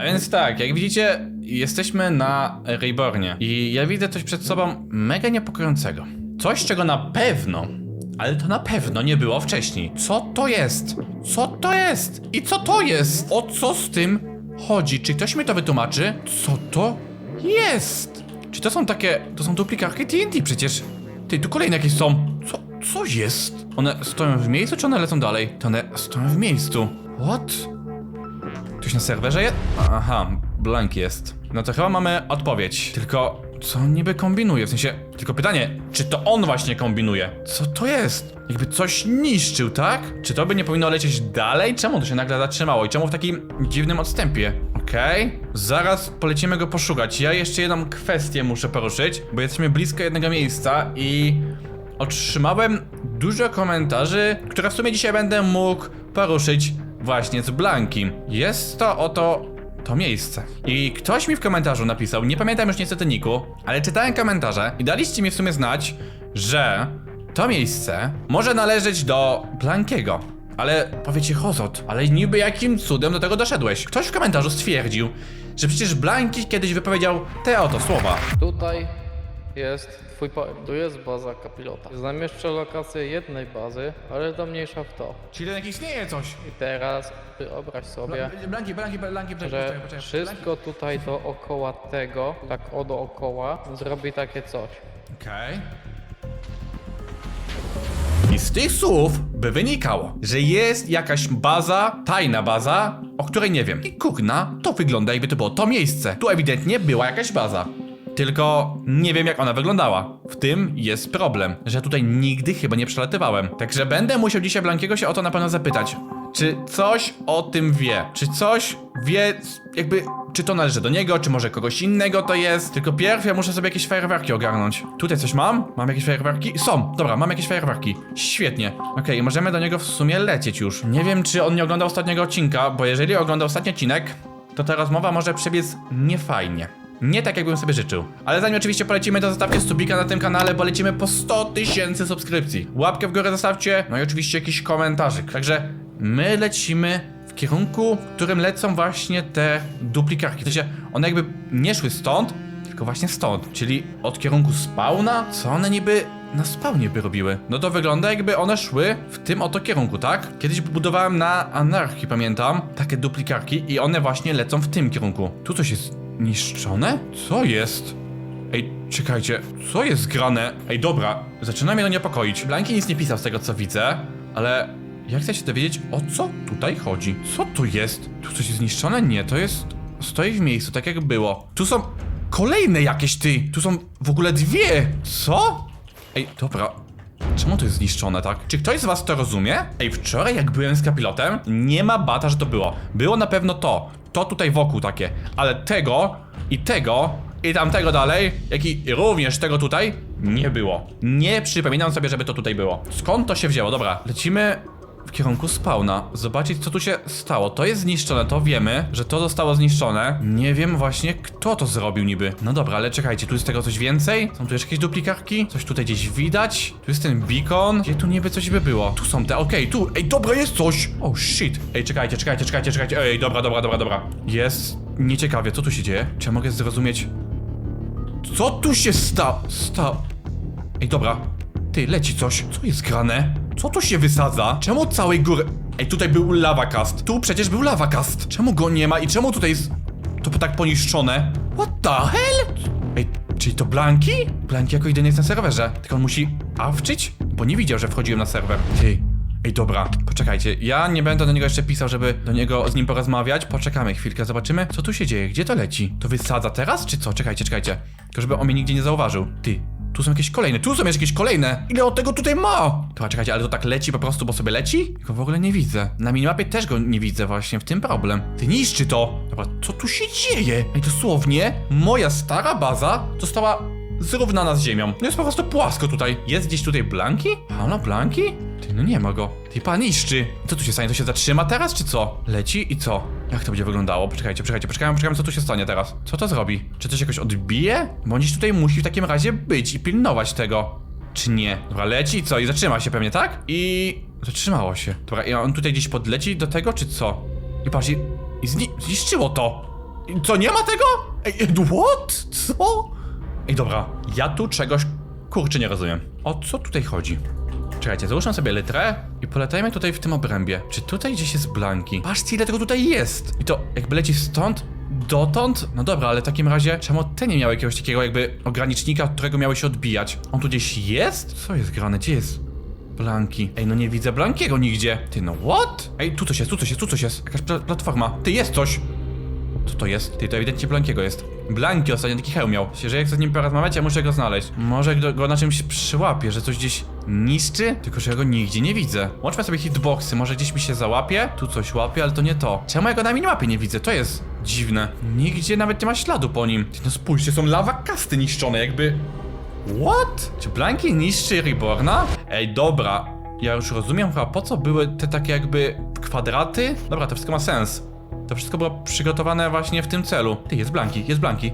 A więc tak, jak widzicie, jesteśmy na Rebornie i ja widzę coś przed sobą mega niepokojącego. Coś, czego na pewno, ale to na pewno nie było wcześniej. Co to jest? Co to jest? I co to jest? O co z tym chodzi? Czy ktoś mi to wytłumaczy? Co to jest? Czy to są takie, to są duplikatki TNT przecież? Ty, tu kolejne jakieś są. Co, co jest? One stoją w miejscu, czy one lecą dalej? To one stoją w miejscu. What? Ktoś na serwerze jest? Aha, blank jest. No to chyba mamy odpowiedź. Tylko, co on niby kombinuje? W sensie, tylko pytanie, czy to on właśnie kombinuje? Co to jest? Jakby coś niszczył, tak? Czy to by nie powinno lecieć dalej? Czemu to się nagle zatrzymało? I czemu w takim dziwnym odstępie? Okej, zaraz polecimy go poszukać. Ja jeszcze jedną kwestię muszę poruszyć, bo jesteśmy blisko jednego miejsca i otrzymałem dużo komentarzy, które w sumie dzisiaj będę mógł poruszyć właśnie z Blankim. Jest to oto to miejsce. I ktoś mi w komentarzu napisał, nie pamiętam już niestety niku, ale czytałem komentarze i daliście mi w sumie znać, że to miejsce może należeć do Blankiego. Ale powiecie, Hozot, ale niby jakim cudem do tego doszedłeś? Ktoś w komentarzu stwierdził, że przecież Blanki kiedyś wypowiedział te oto słowa. Tutaj jest twój. Tu jest baza kapilota. Zamieszczę lokację jednej bazy, ale to mniejsza w to. Czyli jednak istnieje coś. I teraz wyobraź sobie, Blanki, Blanki, Blanki, że wszystko tutaj dookoła tego, tak o dookoła, zrobi takie coś. Okej. I z tych słów by wynikało, że jest jakaś baza, tajna baza, o której nie wiem. I kurna, to wygląda jakby to było to miejsce. Tu ewidentnie była jakaś baza. Tylko nie wiem jak ona wyglądała. W tym jest problem, że tutaj nigdy chyba nie przelatywałem. Także będę musiał dzisiaj Blankiego się o to na pewno zapytać. Czy coś o tym wie? Czy coś wie, jakby, czy to należy do niego, czy może kogoś innego to jest? Tylko pierw ja muszę sobie jakieś fajerwerki ogarnąć. Tutaj coś mam? Mam jakieś fajerwerki? Są, dobra, mam jakieś fajerwerki. Świetnie. Okej, możemy do niego w sumie lecieć już. Nie wiem, czy on nie oglądał ostatniego odcinka, bo jeżeli oglądał ostatni odcinek, to ta rozmowa może przebiec niefajnie. Nie tak, jakbym sobie życzył. Ale zanim oczywiście polecimy, to zostawcie subika na tym kanale, bo lecimy po 100 tysięcy subskrypcji. Łapkę w górę zostawcie, no i oczywiście jakiś komentarzyk. Także my lecimy w kierunku, w którym lecą właśnie te duplikatki. W sensie, one jakby nie szły stąd, tylko właśnie stąd. Czyli od kierunku spawna? Co one niby na spawnie by robiły? No to wygląda jakby one szły w tym oto kierunku, tak? Kiedyś budowałem na anarchii, pamiętam, takie duplikarki i one właśnie lecą w tym kierunku. Tu coś jest niszczone? Co jest? Ej, czekajcie, co jest grane? Ej, dobra, zaczyna mnie to niepokoić. Blanki nic nie pisał z tego co widzę, ale ja chcę się dowiedzieć o co tutaj chodzi. Co tu jest? Tu coś jest zniszczone? Nie, to jest... Stoi w miejscu, tak jak było. Tu są kolejne jakieś ty! Tu są w ogóle dwie! Co? Ej, dobra. Czemu to jest zniszczone, tak? Czy ktoś z was to rozumie? Ej, wczoraj jak byłem z kapilotem, nie ma bata, że to było. Było na pewno to. To tutaj wokół takie. Ale tego i tego i tamtego dalej, jak i również tego tutaj, nie było. Nie przypominam sobie, żeby to tutaj było. Skąd to się wzięło? Dobra, lecimy w kierunku spawna. Zobaczyć, co tu się stało. To jest zniszczone, to wiemy, że to zostało zniszczone. Nie wiem właśnie, kto to zrobił niby. No dobra, ale czekajcie, tu jest tego coś więcej? Są tu jeszcze jakieś duplikarki? Coś tutaj gdzieś widać? Tu jest ten beacon. Gdzie tu niby coś by było? Tu są te, okej, tu. Ej, dobra, jest coś! Oh shit. Ej, czekajcie, czekajcie, czekajcie, czekajcie. Ej, dobra, dobra, dobra, dobra. Jest nieciekawie, co tu się dzieje? Czy ja mogę zrozumieć... Co tu się sta... sta... Ej, dobra. Ty, leci coś. Co jest grane? Co tu się wysadza? Czemu całej góry... Ej, tutaj był lavacast. Tu przecież był lavacast. Czemu go nie ma i czemu tutaj jest... To tak poniszczone? What the hell? Ej, czyli to Blanki? Blanki jako jedyny jest na serwerze. Tylko on musi awczyć? Bo nie widział, że wchodziłem na serwer. Ty, Ej, dobra, poczekajcie. Ja nie będę do niego jeszcze pisał, żeby do niego z nim porozmawiać. Poczekamy chwilkę, zobaczymy, co tu się dzieje. Gdzie to leci? To wysadza teraz, czy co? Czekajcie, czekajcie. Tylko żeby on mnie nigdzie nie zauważył. Ty, tu są jakieś kolejne, tu są jeszcze jakieś kolejne. Ile od tego tutaj ma? To czekajcie, ale to tak leci po prostu, bo sobie leci? Go w ogóle nie widzę. Na minimapie też go nie widzę właśnie, w tym problem. Ty niszczy to. Dobra, co tu się dzieje? Ej, dosłownie, moja stara baza została zrównana z ziemią. No jest po prostu płasko tutaj. Jest gdzieś tutaj Blanki? Halo, Blanki? Ty, no nie ma go. Ty, pan niszczy. Co tu się stanie? To się zatrzyma teraz, czy co? Leci i co? Jak to będzie wyglądało? Poczekajcie, poczekajcie, poczekajmy, poczekajmy, co tu się stanie teraz. Co to zrobi? Czy coś jakoś odbije? Bo tutaj musi w takim razie być i pilnować tego. Czy nie? Dobra, leci i co? I zatrzyma się pewnie, tak? I... Zatrzymało się. Dobra, i on tutaj gdzieś podleci do tego, czy co? I patrz, i, i zni zniszczyło to. Co, nie ma tego? Ej, what? Co? Ej, dobra, ja tu czegoś, kurczę, nie rozumiem. O co tutaj chodzi? Czekajcie, załóżmy sobie litrę i poletajmy tutaj w tym obrębie. Czy tutaj gdzieś jest Blanki? Patrzcie, ile tego tutaj jest! I to jakby leci stąd, dotąd? No dobra, ale w takim razie, czemu te nie miały jakiegoś takiego jakby ogranicznika, od którego miały się odbijać? On tu gdzieś jest? Co jest grane? Gdzie jest? Blanki. Ej, no nie widzę Blankiego nigdzie. Ty, no what? Ej, tu coś jest, tu coś jest, tu coś jest. Jakaś pla platforma. Ty, jest coś! Co to jest? Ty, to ewidentnie Blankiego jest. Blanki ostatnio taki hełm miał. Że jak chcę z nim porozmawiać, ja muszę go znaleźć. Może go na czymś przyłapie, że coś gdzieś niszczy? Tylko, że ja go nigdzie nie widzę. Łączmy sobie hitboxy, może gdzieś mi się załapie? Tu coś łapie, ale to nie to. Czemu ja go na minimapie nie widzę? To jest dziwne. Nigdzie nawet nie ma śladu po nim. Ty, no spójrzcie, są lawa kasty niszczone, jakby... What? Czy Blanki niszczy Reborna? Ej, dobra. Ja już rozumiem chyba po co były te takie jakby kwadraty. Dobra, to wszystko ma sens. To wszystko było przygotowane właśnie w tym celu. Ty, jest Blanki, jest Blanki.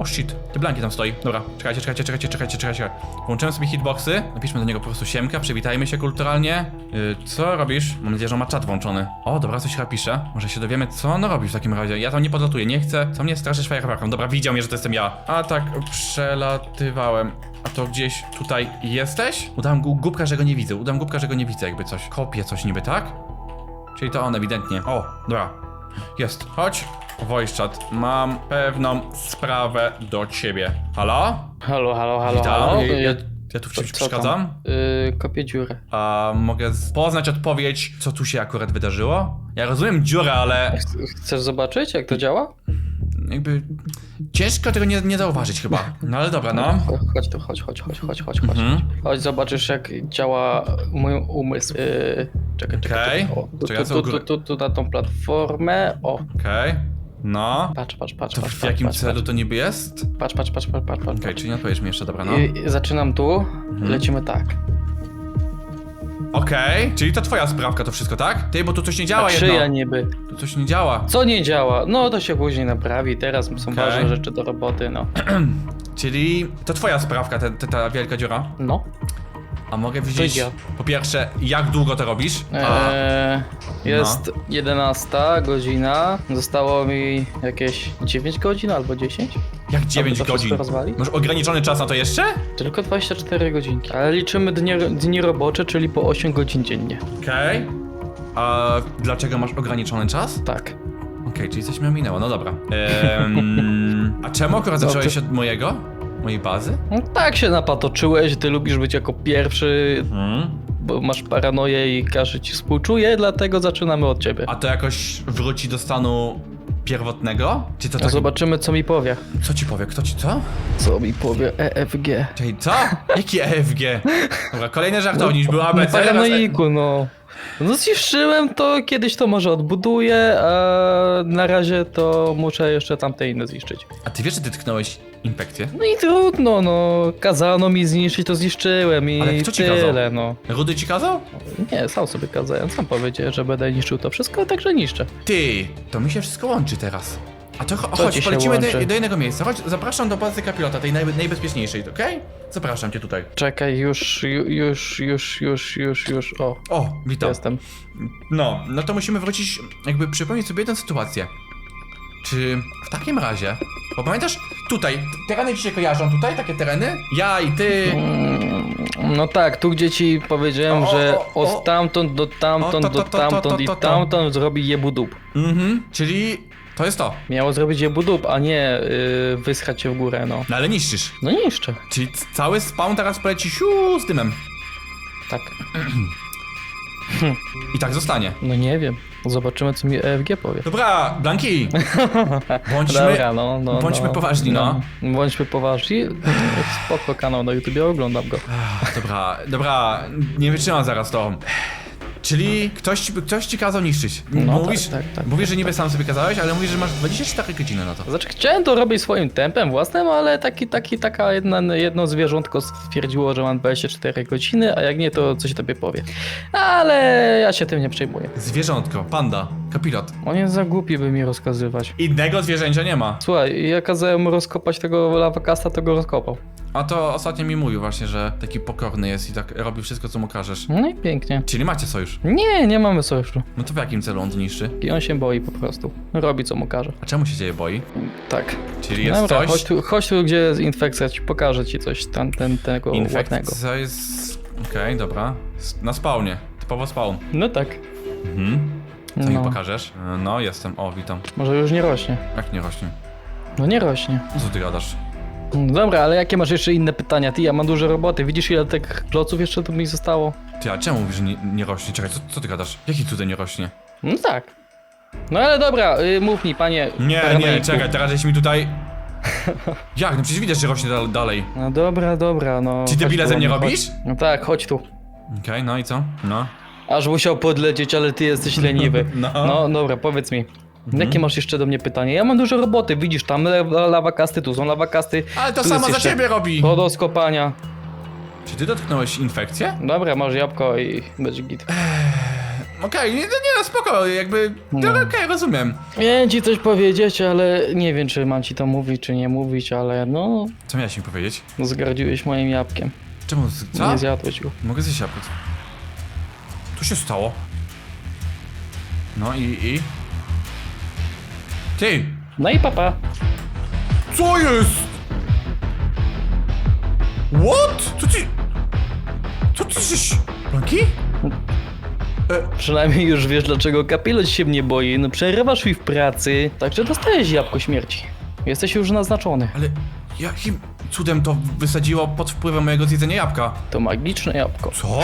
O shit, ty Blanki tam stoi. Dobra, czekajcie, czekajcie, czekajcie, czekajcie, czekajcie. Włączymy sobie hitboxy, napiszmy do niego po prostu siemka, przywitajmy się kulturalnie. Yy, co robisz? Mam nadzieję, że on ma czat włączony. O, dobra, coś chyba pisze. Może się dowiemy, co on robi w takim razie. Ja tam nie podlatuję, nie chcę. Co mnie straszysz fajerwerką? Dobra, widział mnie, że to jestem ja. A tak, przelatywałem. A to gdzieś tutaj jesteś? Udam głupka, że go nie widzę. Udam głupka, że go nie widzę, jakby coś. Kopię coś niby, tak? Czyli to on ewidentnie. O, dobra. Jest. Chodź. Chat. Mam pewną sprawę do ciebie. Halo? Halo, halo, halo, Witam. halo. Ja, ja, Y, ja tu w czymś co tam? przeszkadzam? y, kopię dziurę. A mogę z- poznać odpowiedź, co tu się akurat wydarzyło? Ja rozumiem dziurę, ale Ch- Chcesz zobaczyć, jak to działa? jakby ciężko tego nie, nie zauważyć chyba. No ale dobra, no. Cho- Chodź tu, chodź, chodź, chodź, chodź, chodź, chodź. Mhm. Chodź, zobaczysz jak działa mój umysł. Yy, czekaj, czekaj, Okej. czekaj. O, tu, Czekaj, tu, tu, tu, tu, tu na tą platformę. O, Okej. No. patrz, patrz, patrz, To patrz, w jakim patrz, celu to niby jest? Patrz, patrz, patrz, patrz, patrz, patrz. Okej, czyli nie odpowiesz mi jeszcze, dobra, no. I, zaczynam tu, lecimy tak. Okej, czyli to twoja sprawka to wszystko, tak? Ty, bo tu coś nie działa A jedno. niby? Tu coś nie działa. Co nie działa? No to się później naprawi, teraz są Okej. ważne rzeczy do roboty, no. Czyli to twoja sprawka, ta, ta, ta wielka dziura. No. A mogę wiedzieć, po pierwsze, jak długo to robisz? A, Eee, jest 11 godzina, zostało mi jakieś 9 godzin albo 10? jak 9 to wszystko godzin? rozwali? Masz ograniczony czas na to jeszcze? Tylko 24 godzinki. Ale liczymy dni, dni robocze, czyli po 8 godzin dziennie. Okej. A dlaczego masz ograniczony czas? Tak. Okej, czyli coś mi ominęło, no dobra. Em, a czemu akurat No zacząłeś od mojego? Mojej bazy? No tak się napatoczyłeś, ty lubisz być jako pierwszy, Hmm. bo masz paranoję i każdy ci współczuje, dlatego zaczynamy od ciebie. A to jakoś wróci do stanu pierwotnego? Czy to tak... Zobaczymy co mi powie. Co ci powie? Kto ci co? Co mi powie EFG. Czyli co? Jaki EFG? Dobra, kolejny żartownik, był ABC. E- Paranoiku, no. No zniszczyłem to, kiedyś to może odbuduję, a na razie to muszę jeszcze tamte inne zniszczyć. A ty wiesz, że ty tknąłeś infekcję? No i trudno, no. Kazano mi zniszczyć, to zniszczyłem i Ale kto ci tyle, kazał? no. Rudy ci kazał? Nie, sam sobie kazałem, sam powiedział, że będę niszczył to wszystko, także niszczę. Ty, to mi się wszystko łączy teraz. A to cho- ci chodź, się polecimy do, łączy? do innego miejsca. Chodź, zapraszam do bazy kapilota, tej naj, najbezpieczniejszej, okej? Zapraszam cię tutaj. Czekaj, już, ju- już, już, już, już, już, o, O, witam. jestem. No, no to musimy wrócić, jakby przypomnieć sobie jedną sytuację. Czy w takim razie, bo pamiętasz, tutaj, tereny ci się kojarzą, tutaj takie tereny? Ja i ty. No tak, tu gdzie ci powiedziałem, O, o, że o, o. od tamtąd do O, tamtąd to, do to, to, to, tamtąd i to, to. tamtąd zrobi jebudup. Mhm, czyli to jest to. Miało zrobić jebudup, a nie yy, wyschać się w górę, no. No ale niszczysz. No niszczę. Czyli c- cały spawn teraz poleci siu z dymem. Tak. I tak zostanie. No nie wiem. Zobaczymy, co mi EFG powie. Dobra, Blanki. Bądźmy, Dobra, no, no. bądźmy no, poważni, no. Bądźmy poważni. Spoko kanał na YouTubie, oglądam go. Dobra, dobra, nie wytrzymam zaraz to. Czyli ktoś, ci- ktoś ci kazał niszczyć. No, mówisz, tak, tak, tak, mówisz, że niby sam sobie kazałeś, ale mówisz, że masz 24 godziny na to. Znaczy, chciałem to robić swoim tempem własnym, ale taki, taki, taka jedna, jedno zwierzątko stwierdziło, że mam 24 godziny, a jak nie, to coś tobie powie. Ale ja się tym nie przejmuję. Zwierzątko, panda, kapilot. On jest za głupi, by mi rozkazywać. Innego zwierzęcia nie ma. Słuchaj, ja kazałem rozkopać tego lawakasta, to go rozkopał. A to ostatnio mi mówił właśnie, że taki pokorny jest i tak robi wszystko, co mu każesz. No i pięknie. Czyli macie sojusz. Nie, nie mamy sojuszu. No to w jakim celu on zniszczy? I on się boi po prostu. Robi co mu każe. A czemu się dzieje boi? Tak. Czyli jest Dobra, coś... chodź tu, chodź tu, gdzie jest infekcja, ci pokażę ci coś tam, ten, tego ładnego. Infekcja jest... Okej, dobra. S- Na spawnie. Typowo spawn. No tak. Mhm. Co mi No. pokażesz? E, No, jestem. O, witam. Może już nie rośnie. Jak nie rośnie? No nie rośnie. Co ty gadasz? No Dobra, ale jakie masz jeszcze inne pytania? Ty, ja mam dużo roboty. Widzisz ile tych kloców jeszcze tu mi zostało? Ty, a czemu mówisz, że nie, nie rośnie? Czekaj, co, co ty gadasz? Jaki tutaj nie rośnie? No tak. No ale dobra, y, mów mi, panie. Nie, nie, paranoiku. czekaj, teraz żeś mi tutaj... Jak? No przecież widać, że rośnie dal- dalej. No dobra, dobra, no. Czy debile chodź ze tu, mnie chodź. robisz? No tak, chodź tu. Okej, no i co? No. Aż musiał podlecieć, ale ty jesteś leniwy. No. No dobra, powiedz mi. Jakie masz jeszcze do mnie pytanie? Ja mam dużo roboty, widzisz, tam la- lawakasty, tu są lawakasty. Ale to jest za ciebie robi! To do skopania. Czy ty dotknąłeś infekcję? Dobra, masz jabłko i będzie git. Okej, nie, nie, nie, spoko, jakby... No. No. Okej, rozumiem. Miałem ci coś powiedzieć, ale nie wiem, czy mam ci to mówić, czy nie mówić, ale no, Co miałeś mi powiedzieć? zgardziłeś moim jabłkiem. Czemu? Co? Nie zjadłeś go. Mogę zjeść jabłko. Co się stało? No i, i? Ty! No i papa. Co jest? What? Co ty... Co ty żeś... Blanki? Przynajmniej już wiesz, dlaczego kapilot się mnie boi. No przerywasz mi w pracy, także dostajesz jabłko śmierci. Jesteś już naznaczony. Ale jakim cudem to wysadziło pod wpływem mojego zjedzenia jabłka? To magiczne jabłko. Co?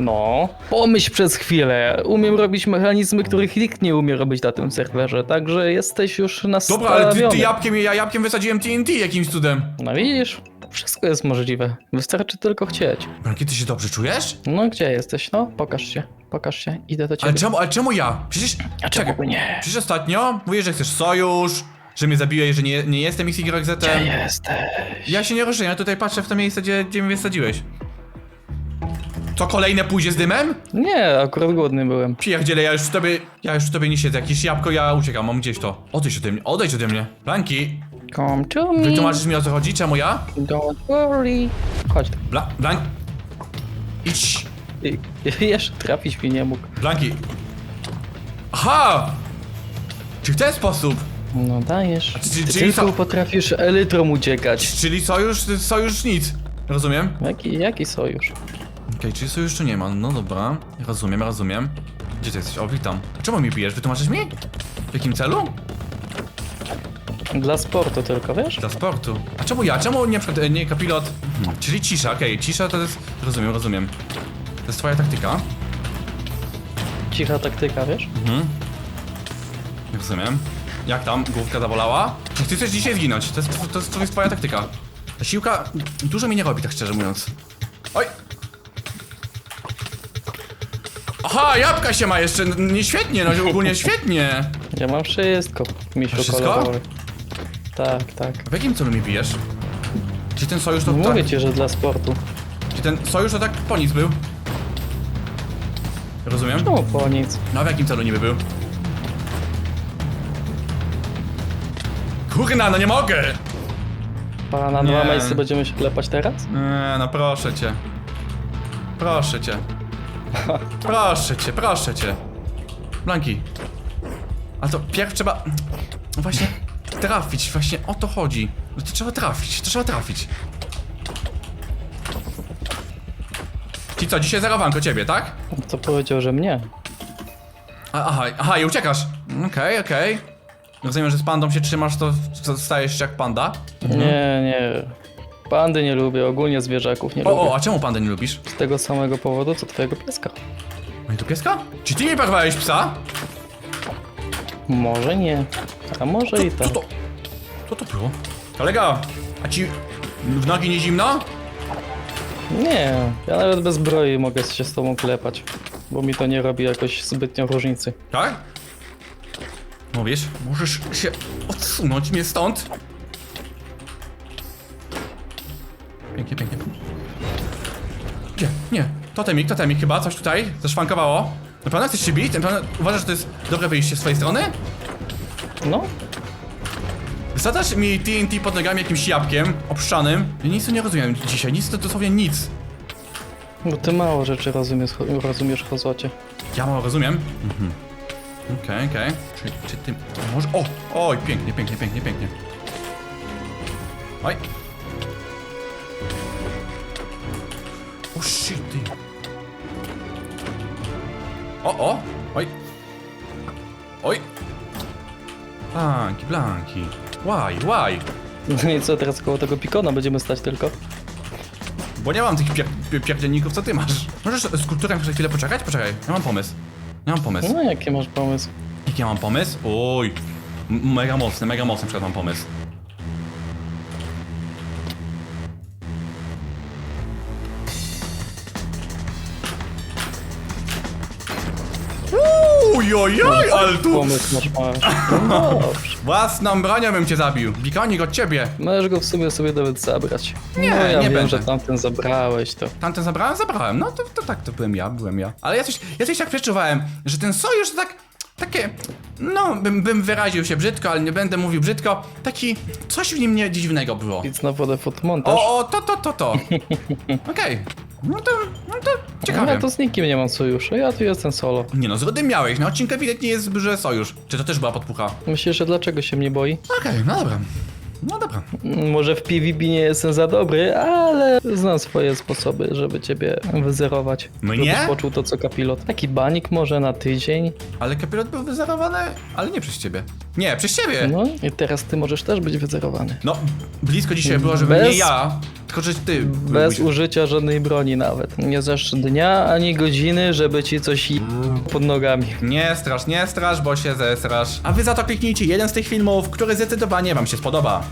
No, pomyśl przez chwilę. Umiem robić mechanizmy, których nikt nie umie robić na tym serwerze, także jesteś już nastawiony. Dobra, ale ty, ty jabłkiem, ja jabłkiem wysadziłem TNT jakimś cudem. No widzisz, wszystko jest możliwe. Wystarczy tylko chcieć. Blanki, ty się dobrze czujesz? No gdzie jesteś? No, pokaż się. Pokaż się. Idę do ciebie. Ale czemu, ale czemu ja? Przecież... A czemu by nie? Przecież ostatnio mówisz, że chcesz sojusz, że mnie zabiłeś, że nie, nie jestem XYZ. Gdzie jesteś? Ja się nie ruszę, ja tutaj patrzę w to miejsce, gdzie, gdzie mnie wysadziłeś. To kolejne pójdzie z dymem? Nie, akurat głodny byłem. Pierdziele, ja już w tobie, ja już w tobie nie siedzę, jakieś jabłko, ja uciekam, mam gdzieś to. Odejdź ode mnie, odejdź ode mnie. Blanki, Come to me. wytłumaczysz mi o co chodzi, czemu ja? Don't worry. Chodź. Bla, Blank... Idź. I- Jeszcze trafić mi nie mógł. Blanki. Aha! Czy w ten sposób? No dajesz. Ty czyli tylko co? potrafisz elytrą uciekać. Czyli sojusz, sojusz nic. Rozumiem? Jaki, jaki sojusz? Okej, czyli sojuszu nie ma, no dobra. Rozumiem, rozumiem. Gdzie ty jesteś? O, witam. A czemu mi bijesz? Wytłumaczysz mi? W jakim celu? Dla sportu tylko, wiesz? Dla sportu. A czemu ja? Czemu nie, przykład, nie kapilot? Hmm. Czyli cisza, okej, cisza to jest... Rozumiem, rozumiem. To jest twoja taktyka. Cicha taktyka, wiesz? Mhm. Rozumiem. Jak tam? Główka zawolała? Czy ty chcesz dzisiaj zginąć? To jest, to jest, to jest twoja taktyka. Ta siłka dużo mi nie robi, tak szczerze mówiąc. Oj! Aha, jabłka się ma jeszcze, nie świetnie, no ogólnie świetnie. Ja mam wszystko, misiu wszystko? kolorowy. Tak, tak. W jakim celu mi bijesz? Czy ten sojusz to No tak... mówię ci, że dla sportu. Czy ten sojusz to tak po nic był? Rozumiem? No po nic. No w jakim celu niby był? Kurna, no nie mogę! A na Nie. dwa miejsce będziemy się klepać teraz? Nie, no proszę cię. Proszę cię. Proszę cię, proszę cię. Blanki. A to pierw trzeba... No właśnie trafić, właśnie o to chodzi. No to trzeba trafić, to trzeba trafić. Ci co, dzisiaj zerowanko ciebie, tak? To powiedział, że mnie. A, aha, aha, i uciekasz. Okej, okej. Rozumiem, że z pandą się trzymasz, to to stajesz się jak panda. Nie, nie. Pandy nie lubię, ogólnie zwierzaków nie lubię. o, a czemu pandę nie lubisz? Z tego samego powodu, co twojego pieska. Mojego pieska? Czy ty mi porwałeś psa? Może nie, a może i Co tak. to? Co to było? Kolega, a ci w nogi nie zimno? Nie, ja nawet bez zbroi mogę się z tobą klepać. Bo mi to nie robi jakoś zbytnio różnicy. Tak? Mówisz? Możesz się odsunąć mnie stąd? Pięknie, pięknie. Gdzie? Nie. Totemik, totemik chyba, coś tutaj zaszwankowało. Na pewno chcesz się bić? Na pewno uważasz, że to jest dobre wyjście z twojej strony? No, Zadasz mi TNT pod nogami jakimś jabłkiem obszanym. Ja nic tu nie rozumiem dzisiaj, nic to dosłownie nic. Bo ty mało rzeczy rozumiesz, rozumiesz Hozocie. Ja mało rozumiem. Mhm. Okej, okej. Czy, czy ty może... O! Oj, pięknie, pięknie, pięknie, pięknie. Oj. O, o! Oj. Oj. Blanki, blanki. Why, why? No i co, teraz koło tego pikona będziemy stać tylko? Bo nie mam tych pier co ty masz. Możesz z kulturem jeszcze chwilę poczekać? Poczekaj, ja mam pomysł. Ja mam pomysł. No jaki masz pomysł? Jaki ja mam pomysł? Oj, mega mocny, mega mocny przykład mam pomysł. Ujojoj, ale tu Pomysł masz mały. No dobrze. własną bronią bym cię zabił. Bikonik od ciebie. Możesz go w sumie sobie nawet zabrać. Nie, no ja nie wiem, będę. że tamten zabrałeś to. Tamten zabrałem? Zabrałem. No to, to tak, to byłem ja, byłem ja. Ale ja coś, ja coś tak przeczuwałem, że ten sojusz to tak, takie, no, bym, bym wyraził się brzydko, ale nie będę mówił brzydko. Taki, coś w nim nie dziwnego było. Idź na wodę fotomontaż. O, o, to, to, to, to. Okej. No to, no to ciekawe. Ja to z nikim nie mam sojuszu, ja tu jestem solo. Nie no, zgody miałeś. Na odcinku ewidentnie jest, że sojusz. Czy to też była podpucha? Myślisz, że dlaczego się mnie boi? Okej, no dobra. No dobra. Może w PvP nie jestem za dobry, ale znam swoje sposoby, żeby ciebie wyzerować. No Żebyś nie? poczuł to co kapilot. Taki banik może na tydzień. Ale kapilot był wyzerowany, ale nie przez ciebie. Nie, przez ciebie. No, No i teraz ty możesz też być wyzerowany. blisko dzisiaj było, żeby Bez- nie ja, tylko że ty. Bez użycia żadnej broni nawet. Nie zasz dnia ani godziny, żeby ci coś je- pod nogami. Nie strasz, nie strasz, bo się zesrasz. A wy za to kliknijcie jeden z tych filmów, który zdecydowanie wam się spodoba.